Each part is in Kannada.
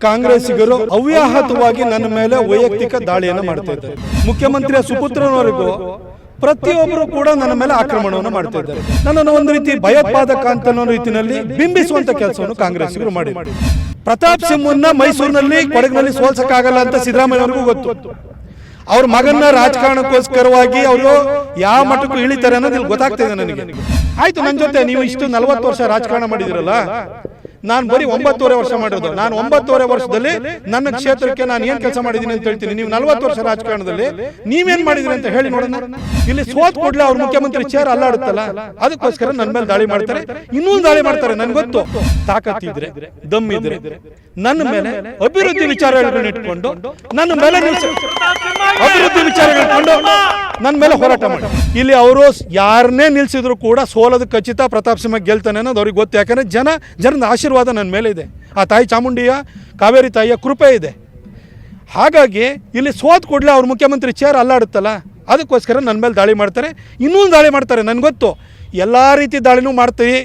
ಕಾಂಗ್ರೆಸ್ಸಿಗರು ಅವ್ಯಾಹತವಾಗಿ ನನ್ನ ಮೇಲೆ ವೈಯಕ್ತಿಕ ದಾಳಿಯನ್ನು ಮಾಡ್ತಾ ಇದ್ದಾರೆ ಮುಖ್ಯಮಂತ್ರಿಯ ಸುಪುತ್ರನವರೆಗೂ ಪ್ರತಿಯೊಬ್ಬರು ಕೂಡ ನನ್ನ ಮೇಲೆ ಆಕ್ರಮಣವನ್ನು ಮಾಡ್ತಾ ಇದ್ದಾರೆ ನನ್ನನ್ನು ಒಂದು ರೀತಿ ಭಯೋತ್ಪಾದಕ ಅಂತ ರೀತಿಯಲ್ಲಿ ಬಿಂಬಿಸುವಂತ ಕೆಲಸವನ್ನು ಕಾಂಗ್ರೆಸ್ಸಿಗರು ಮಾಡಿ ಪ್ರತಾಪ್ ಸಿಂಹನ್ನ ಮೈಸೂರಿನಲ್ಲಿ ಕೊಡಗಿನಲ್ಲಿ ಸೋಲ್ಸಕ್ಕಾಗಲ್ಲ ಅಂತ ಸಿದ್ದರಾಮಯ್ಯವ್ರಿಗೂ ಗೊತ್ತು. ಅವ್ರ ಮಗನ ರಾಜಕಾರಣಕ್ಕೋಸ್ಕರವಾಗಿ ಅವರು ಯಾವ ಮಟ್ಟಕ್ಕೂ ಇಳಿತಾರೆ ಅನ್ನೋದು ಇಲ್ಲಿ ಗೊತ್ತಾಗ್ತಾ ಇದೆ ನನಗೆ. ಆಯ್ತು ನನ್ನ ಜೊತೆ ನೀವು ಇಷ್ಟು ನಲವತ್ತು ವರ್ಷ ರಾಜಕಾರಣ ಮಾಡಿದಿರಲ್ಲ? ನಾನು ಬರೀ ಒಂಬತ್ತೂವರೆ ವರ್ಷ ಮಾಡಿರೋದು. ನಾನು ಒಂಬತ್ತುವರೆ ವರ್ಷದಲ್ಲಿ ನನ್ನ ಕ್ಷೇತ್ರಕ್ಕೆ ನಾನು ಏನ್ ಕೆಲಸ ಮಾಡಿದ್ದೀನಿ ಅಂತ ಹೇಳ್ತೀನಿ. ನೀವು ನಲವತ್ತು ವರ್ಷ ರಾಜಕಾರಣದಲ್ಲಿ ನೀವೇನ್ ಮಾಡಿದ್ರಿ ಅಂತ ಹೇಳಿ ನೋಡೋಣ. ಇಲ್ಲಿ ಸೋತ್ ಕೂಡಲೇ ಅವ್ರ ಮುಖ್ಯಮಂತ್ರಿ ಚೇರ್ ಅಲ್ಲಾಡುತ್ತಲ್ಲ? ಅದಕ್ಕೋಸ್ಕರ ನನ್ನ ಮೇಲೆ ದಾಳಿ ಮಾಡ್ತಾರೆ. ಇನ್ನೂ ದಾಳಿ ಮಾಡ್ತಾರೆ ನನ್ಗೆ ಗೊತ್ತು. ತಾಕತ್ತಿದ್ರೆ ದಮ್ ಇದ್ರೆ ನನ್ನ ಮೇಲೆ ಅಭಿವೃದ್ಧಿ ವಿಚಾರಗಳನ್ನು ಇಟ್ಕೊಂಡು ನನ್ನ ಮೇಲೆ ಅಭಿವೃದ್ಧಿ ವಿಚಾರಗಳು ಇಟ್ಕೊಂಡು ನನ್ನ ಮೇಲೆ ಹೋರಾಟ ಮಾಡಿ. ಇಲ್ಲಿ ಅವರು ಯಾರನ್ನೇ ನಿಲ್ಸಿದ್ರು ಕೂಡ ಸೋಲದ ಖಚಿತ ಪ್ರತಾಪ್ ಸಿಂಹ ಗೆಲ್ತಾನೆ ಅನ್ನೋದು ಅವ್ರಿಗೆ ಗೊತ್ತು. ಯಾಕಂದ್ರೆ ಜನ ಜನದ ಆಶೀರ್ವಾದ ನನ್ನ ಮೇಲೆ ಇದೆ. ಆ ತಾಯಿ ಚಾಮುಂಡಿಯ ಕಾವೇರಿ ತಾಯಿಯ ಕೃಪೆ ಇದೆ. ಹಾಗಾಗಿ ಇಲ್ಲಿ ಸೋತ್ ಕೂಡಲೇ ಅವ್ರ ಮುಖ್ಯಮಂತ್ರಿ ಚೇರ್ ಅಲ್ಲಾಡುತ್ತಲ್ಲ ಅದಕ್ಕೋಸ್ಕರ ನನ್ನ ಮೇಲೆ ದಾಳಿ ಮಾಡ್ತಾರೆ. ಇನ್ನೂ ದಾಳಿ ಮಾಡ್ತಾರೆ ನನಗೆ ಗೊತ್ತು. ಎಲ್ಲ ರೀತಿ ದಾಳಿನೂ ಮಾಡ್ತೀವಿ.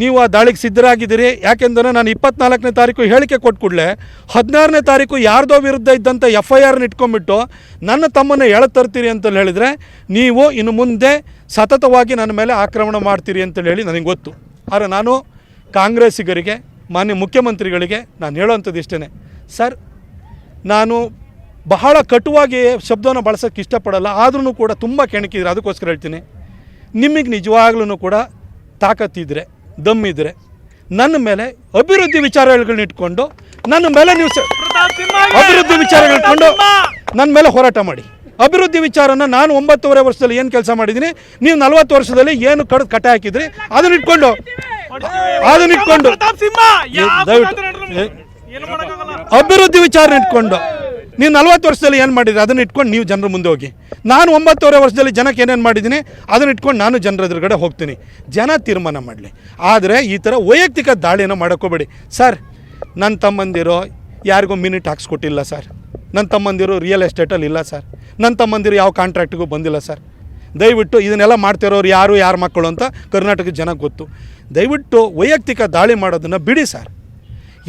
ನೀವು ಆ ದಾಳಿಗೆ ಸಿದ್ಧರಾಗಿದ್ದೀರಿ. ಯಾಕೆಂದರೆ ನಾನು ಇಪ್ಪತ್ನಾಲ್ಕನೇ ತಾರೀಕು ಹೇಳಿಕೆ ಕೊಟ್ಟು ಕೂಡಲೇ ಹದಿನಾರನೇ ತಾರೀಕು ಯಾರ್ದೋ ವಿರುದ್ಧ ಇದ್ದಂಥ ಎಫ್ ಐ ಆರ್ನ ಇಟ್ಕೊಂಡ್ಬಿಟ್ಟು ನನ್ನ ತಮ್ಮನ್ನು ಎಳೆ ತರ್ತೀರಿ ಅಂತ ಹೇಳಿದರೆ ನೀವು ಇನ್ನು ಮುಂದೆ ಸತತವಾಗಿ ನನ್ನ ಮೇಲೆ ಆಕ್ರಮಣ ಮಾಡ್ತೀರಿ ಅಂತೇಳಿ ಹೇಳಿ ನನಗೆ ಗೊತ್ತು. ಆದರೆ ನಾನು ಕಾಂಗ್ರೆಸ್ಸಿಗರಿಗೆ, ಮಾನ್ಯ ಮುಖ್ಯಮಂತ್ರಿಗಳಿಗೆ ನಾನು ಹೇಳೋವಂಥದ್ದು ಇಷ್ಟೇ ಸರ್, ನಾನು ಬಹಳ ಕಟುವಾಗಿ ಶಬ್ದವನ್ನು ಬಳಸೋಕ್ಕೆ ಇಷ್ಟಪಡಲ್ಲ. ಆದ್ರೂ ಕೂಡ ತುಂಬ ಕೆಣಕಿದ್ರೆ ಅದಕ್ಕೋಸ್ಕರ ಹೇಳ್ತೀನಿ. ನಿಮಗೆ ನಿಜವಾಗ್ಲೂ ಕೂಡ ತಾಕತ್ತಿದ್ರೆ ದಮ್ಮಿದ್ರೆ ನನ್ನ ಮೇಲೆ ಅಭಿವೃದ್ಧಿ ವಿಚಾರಗಳನ್ನ ಇಟ್ಕೊಂಡು ನನ್ನ ಮೇಲೆ ನೀವು ಅಭಿವೃದ್ಧಿ ವಿಚಾರಗಳು ಇಟ್ಕೊಂಡು ನನ್ನ ಮೇಲೆ ಹೋರಾಟ ಮಾಡಿ. ಅಭಿವೃದ್ಧಿ ವಿಚಾರನ ನಾನು ಒಂಬತ್ತೂವರೆ ವರ್ಷದಲ್ಲಿ ಏನು ಕೆಲಸ ಮಾಡಿದ್ದೀನಿ ನೀವು ನಲವತ್ತು ವರ್ಷದಲ್ಲಿ ಏನು ಕಡ್ದು ಕಟ್ಟೆ ಹಾಕಿದ್ರಿ ಅದನ್ನ ಇಟ್ಕೊಂಡು ಅದನ್ನ ಇಟ್ಕೊಂಡು. ದಯವಿಟ್ಟು ಅಭಿವೃದ್ಧಿ ವಿಚಾರನ ಇಟ್ಕೊಂಡು ನೀವು ನಲ್ವತ್ತು ವರ್ಷದಲ್ಲಿ ಏನು ಮಾಡಿದ್ರಿ? ಅದನ್ನು ಇಟ್ಕೊಂಡು ನೀವು ಜನರ ಮುಂದೆ ಹೋಗಿ. ನಾನು ಒಂಬತ್ತೂವರೆ ವರ್ಷದಲ್ಲಿ ಜನಕ್ಕೆ ಏನೇನು ಮಾಡಿದ್ದೀನಿ? ಅದನ್ನ ಇಟ್ಕೊಂಡು ನಾನು ಜನರ ಎದುರುಗಡೆ ಹೋಗ್ತೀನಿ. ಜನ ತೀರ್ಮಾನ ಮಾಡಲಿ. ಆದರೆ ಈ ಥರ ವೈಯಕ್ತಿಕ ದಾಳಿಯನ್ನು ಮಾಡೋಕ್ಕೋಬೇಡಿ ಸರ್ ನನ್ನ ತಮ್ಮಂದಿರೋ ಯಾರಿಗೂ ಮಿನಿಟ್ ಹಾಕ್ಸ್ಕೊಟ್ಟಿಲ್ಲ ಸರ್. ನನ್ನ ತಮ್ಮಂದಿರು ರಿಯಲ್ ಎಸ್ಟೇಟಲ್ಲಿ ಇಲ್ಲ ಸರ್. ನನ್ನ ತಮ್ಮಂದಿರು ಯಾವ ಕಾಂಟ್ರಾಕ್ಟಿಗೂ ಬಂದಿಲ್ಲ ಸರ್. ದಯವಿಟ್ಟು ಇದನ್ನೆಲ್ಲ ಮಾಡ್ತಿರೋರು ಯಾರು ಯಾರು ಮಕ್ಕಳು ಅಂತ ಕರ್ನಾಟಕದ ಜನಕ್ಕೆ ಗೊತ್ತು. ದಯವಿಟ್ಟು ವೈಯಕ್ತಿಕ ದಾಳಿ ಮಾಡೋದನ್ನು ಬಿಡಿ ಸರ್.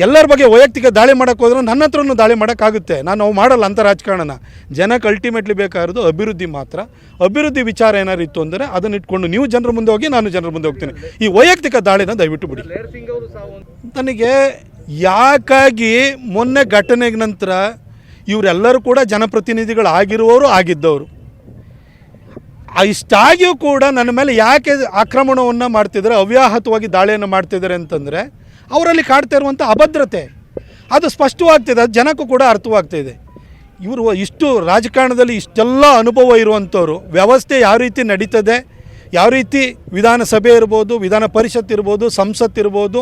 ಎಲ್ಲರ ಬಗ್ಗೆ ವೈಯಕ್ತಿಕ ದಾಳಿ ಮಾಡೋಕ್ಕೆ ಹೋದ್ರೆ ನನ್ನ ಹತ್ರನೂ ದಾಳಿ ಮಾಡೋಕ್ಕಾಗುತ್ತೆ. ನಾನು ನಾವು ಮಾಡಲ್ಲ ಅಂತ ರಾಜಕಾರಣನ ಜನಕ್ಕೆ ಅಲ್ಟಿಮೇಟ್ಲಿ ಬೇಕಾಗಿರೋದು ಅಭಿವೃದ್ಧಿ ಮಾತ್ರ. ಅಭಿವೃದ್ಧಿ ವಿಚಾರ ಏನಾರು ಇತ್ತು ಅಂದರೆ ಅದನ್ನ ಇಟ್ಕೊಂಡು ನೀವು ಜನರ ಮುಂದೆ ಹೋಗಿ ನಾನು ಜನರ ಮುಂದೆ ಹೋಗ್ತೀನಿ. ಈ ವೈಯಕ್ತಿಕ ದಾಳಿನ ದಯವಿಟ್ಟು ಬಿಡಿ. ನನಗೆ ಯಾಕಾಗಿ ಮೊನ್ನೆ ಘಟನೆಗೆ ನಂತರ ಇವರೆಲ್ಲರೂ ಕೂಡ ಜನಪ್ರತಿನಿಧಿಗಳು ಆಗಿರುವವರು ಆಗಿದ್ದವರು. ಇಷ್ಟಾಗಿಯೂ ಕೂಡ ನನ್ನ ಮೇಲೆ ಯಾಕೆ ಆಕ್ರಮಣವನ್ನು ಮಾಡ್ತಿದ್ದಾರೆ ಅವ್ಯಾಹತವಾಗಿ ದಾಳಿಯನ್ನು ಮಾಡ್ತಿದ್ದಾರೆ ಅಂತಂದರೆ ಅವರಲ್ಲಿ ಕಾಡ್ತಾ ಇರುವಂಥ ಅಭದ್ರತೆ. ಅದು ಸ್ಪಷ್ಟವಾಗ್ತಿದೆ ಅದು ಜನಕ್ಕೂ ಕೂಡ ಅರ್ಥವಾಗ್ತಿದೆ. ಇವರು ಇಷ್ಟು ರಾಜಕಾರಣದಲ್ಲಿ ಇಷ್ಟೆಲ್ಲ ಅನುಭವ ಇರುವಂಥವ್ರು ವ್ಯವಸ್ಥೆ ಯಾವ ರೀತಿ ನಡೀತದೆ ಯಾವ ರೀತಿ ವಿಧಾನಸಭೆ ಇರ್ಬೋದು ವಿಧಾನ ಪರಿಷತ್ ಇರ್ಬೋದು ಸಂಸತ್ ಇರ್ಬೋದು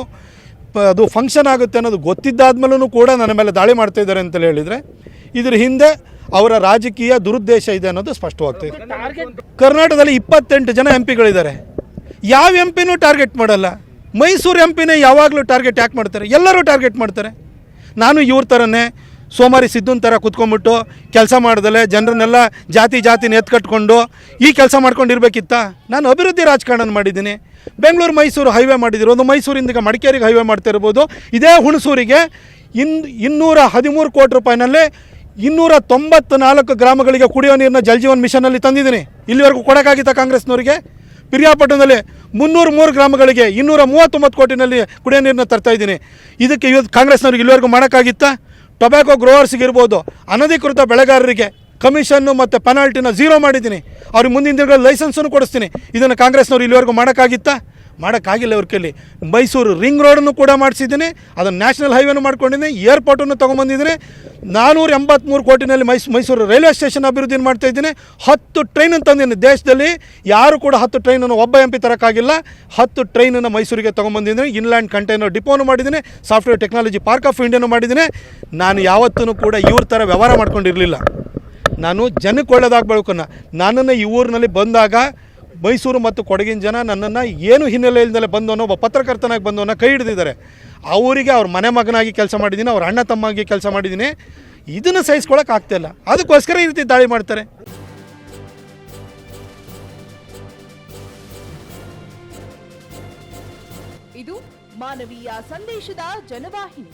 ಅದು ಫಂಕ್ಷನ್ ಆಗುತ್ತೆ ಅನ್ನೋದು ಗೊತ್ತಿದ್ದಾದ್ಮೇಲೂ ಕೂಡ ನನ್ನ ಮೇಲೆ ದಾಳಿ ಮಾಡ್ತಾ ಇದ್ದಾರೆ ಅಂತ ಹೇಳಿದರೆ ಇದ್ರ ಹಿಂದೆ ಅವರ ರಾಜಕೀಯ ದುರುದ್ದೇಶ ಇದೆ ಅನ್ನೋದು ಸ್ಪಷ್ಟವಾಗ್ತಿದೆ. ಕರ್ನಾಟಕದಲ್ಲಿ ಇಪ್ಪತ್ತೆಂಟು ಜನ ಎಂ ಪಿಗಳಿದ್ದಾರೆ ಯಾವ ಎಂ ಪಿನೂ ಟಾರ್ಗೆಟ್ ಮಾಡಲ್ಲ. ಮೈಸೂರು ಎಂ ಪಿನೇ ಯಾವಾಗಲೂ ಟಾರ್ಗೆಟ್ ಯಾಕೆ ಮಾಡ್ತಾರೆ? ಎಲ್ಲರೂ ಟಾರ್ಗೆಟ್ ಮಾಡ್ತಾರೆ. ನಾನು ಇವ್ರ ಥರನೇ ಸೋಮಾರಿ ಸಿದ್ದುನ ಥರ ಕುತ್ಕೊಂಡ್ಬಿಟ್ಟು ಕೆಲಸ ಮಾಡ್ದಲೆ ಜನರನ್ನೆಲ್ಲ ಜಾತಿ ಜಾತಿನ ಎತ್ಕಟ್ಕೊಂಡು ಈ ಕೆಲಸ ಮಾಡ್ಕೊಂಡಿರ್ಬೇಕಿತ್ತ? ನಾನು ಅಭಿವೃದ್ಧಿ ರಾಜಕಾರಣ ಮಾಡಿದ್ದೀನಿ. ಬೆಂಗಳೂರು, ಮೈಸೂರು ಹೈವೇ ಮಾಡಿದಿರೋದು ಮೈಸೂರಿಂದ ಮಡಿಕೇರಿಗೆ ಹೈವೇ ಮಾಡ್ತಾ ಇರ್ಬೋದು ಇದೇ ಹುಣಸೂರಿಗೆ ಇನ್, ಇನ್ನೂರ ಹದಿಮೂರು ಕೋಟಿ ರೂಪಾಯಿನಲ್ಲಿ ಇನ್ನೂರ ತೊಂಬತ್ತು ನಾಲ್ಕು ಗ್ರಾಮಗಳಿಗೆ ಕುಡಿಯೋ ನೀರನ್ನ ಜಲಜೀವನ್ ಮಿಷನಲ್ಲಿ ತಂದಿದ್ದೀನಿ. ಇಲ್ಲಿವರೆಗೂ ಕೊಡೋಕ್ಕಾಗಿತ್ತ ಕಾಂಗ್ರೆಸ್ನವರಿಗೆ? ಪಿರಿಯಾಪಟ್ಟಣದಲ್ಲಿ ಮುನ್ನೂರು ಮೂರು ಗ್ರಾಮಗಳಿಗೆ ಇನ್ನೂರ ಮೂವತ್ತೊಂಬತ್ತು ಕೋಟಿನಲ್ಲಿ ಕುಡಿಯೋ ನೀರನ್ನ ತರ್ತಾ ಇದ್ದೀನಿ. ಇದಕ್ಕೆ ಇವತ್ತು ಕಾಂಗ್ರೆಸ್ನವ್ರಿಗೆ ಇಲ್ಲಿವರೆಗೂ ಮಾಡೋಕ್ಕಾಗಿತ್ತಾ ಟೊಬ್ಯಾಕೋ ಗ್ರೋವರ್ಸ್ಗೆ ಇರ್ಬೋದು. ಅನಧಿಕೃತ ಬೆಳೆಗಾರರಿಗೆ ಕಮಿಷನ್ನು ಮತ್ತು ಪೆನಾಲ್ಟಿನ ಝೀರೋ ಮಾಡಿದ್ದೀನಿ. ಅವ್ರಿಗೆ ಮುಂದಿನ ದಿನಗಳಲ್ಲಿ ಲೈಸೆನ್ಸನ್ನು ಕೊಡಿಸ್ತೀನಿ. ಇದನ್ನು ಕಾಂಗ್ರೆಸ್ನವ್ರು ಇಲ್ಲಿವರೆಗೂ ಮಾಡೋಕ್ಕಾಗಿತ್ತಾ ಮಾಡೋಕ್ಕಾಗಿಲ್ಲ ಅವ್ರ ಕೈಲಿ ಮೈಸೂರು ರಿಂಗ್ ರೋಡನ್ನು ಕೂಡ ಮಾಡಿಸಿದ್ದೀನಿ, ಅದನ್ನು ನ್ಯಾಷನಲ್ ಹೈವೇನು ಮಾಡ್ಕೊಂಡಿದ್ದೀನಿ, ಏರ್ಪೋರ್ಟನ್ನು ತೊಗೊಂಬಂದಿದ್ದೀನಿ. ನಾನ್ನೂರ ಎಂಬತ್ತ್ಮೂರು ಕೋಟಿನಲ್ಲಿ ಮೈಸ್, ಮೈಸೂರು ರೈಲ್ವೆ ಸ್ಟೇಷನ್ ಅಭಿವೃದ್ಧಿ ಮಾಡ್ತಾ ಇದ್ದೀನಿ. ಹತ್ತು ಟ್ರೈನನ್ನು ತಂದಿದ್ದೀನಿ ದೇಶದಲ್ಲಿ. ಯಾರು ಕೂಡ ಹತ್ತು ಟ್ರೈನನ್ನು ಒಬ್ಬ ಎಂ ಪಿ ತರೋಕ್ಕಾಗಿಲ್ಲ. ಹತ್ತು ಟ್ರೈನನ್ನು ಮೈಸೂರಿಗೆ ತೊಗೊಂಬಂದಿದ್ದೀನಿ. ಇನ್ಲ್ಯಾಂಡ್ ಕಂಟೈನರ್ ಡಿಪೋನು ಮಾಡಿದ್ದೀನಿ. ಸಾಫ್ಟ್ವೇರ್ ಟೆಕ್ನಾಲಜಿ ಪಾರ್ಕ್ ಆಫ್ ಇಂಡಿಯಾನು ಮಾಡಿದ್ದೀನಿ. ನಾನು ಯಾವತ್ತೂ ಕೂಡ ಇವ್ರ ಥರ ವ್ಯವಹಾರ ಮಾಡ್ಕೊಂಡಿರಲಿಲ್ಲ. ನಾನು ಜನಕ್ಕೆ ಒಳ್ಳೆಯದಾಗಬೇಕನ್ನ ನನ್ನನ್ನು ಈ ಊರಿನಲ್ಲಿ ಬಂದಾಗ ಮೈಸೂರು ಮತ್ತು ಕೊಡಗಿನ ಜನ ನನ್ನನ್ನು ಏನು ಹಿನ್ನೆಲೆಯಿಂದಲೇ ಬಂದವನೋ ಒಬ್ಬ ಪತ್ರಕರ್ತನಾಗಿ ಬಂದವನ ಕೈ ಹಿಡಿದಿದ್ದಾರೆ. ಅವರಿಗೆ ಅವ್ರ ಮನೆ ಮಗನಾಗಿ ಕೆಲಸ ಮಾಡಿದ್ದೀನಿ, ಅವ್ರ ಅಣ್ಣ ತಮ್ಮಾಗಿ ಕೆಲಸ ಮಾಡಿದ್ದೀನಿ. ಇದನ್ನು ಸಹಿಸ್ಕೊಳಕ್ಕೆ ಆಗ್ತಾಯಿಲ್ಲ ಅದಕ್ಕೋಸ್ಕರ ಈ ರೀತಿ ದಾಳಿ ಮಾಡ್ತಾರೆ. ಇದು ಮಾನವೀಯ ಸಂದೇಶದ ಜನವಾಹಿನಿ.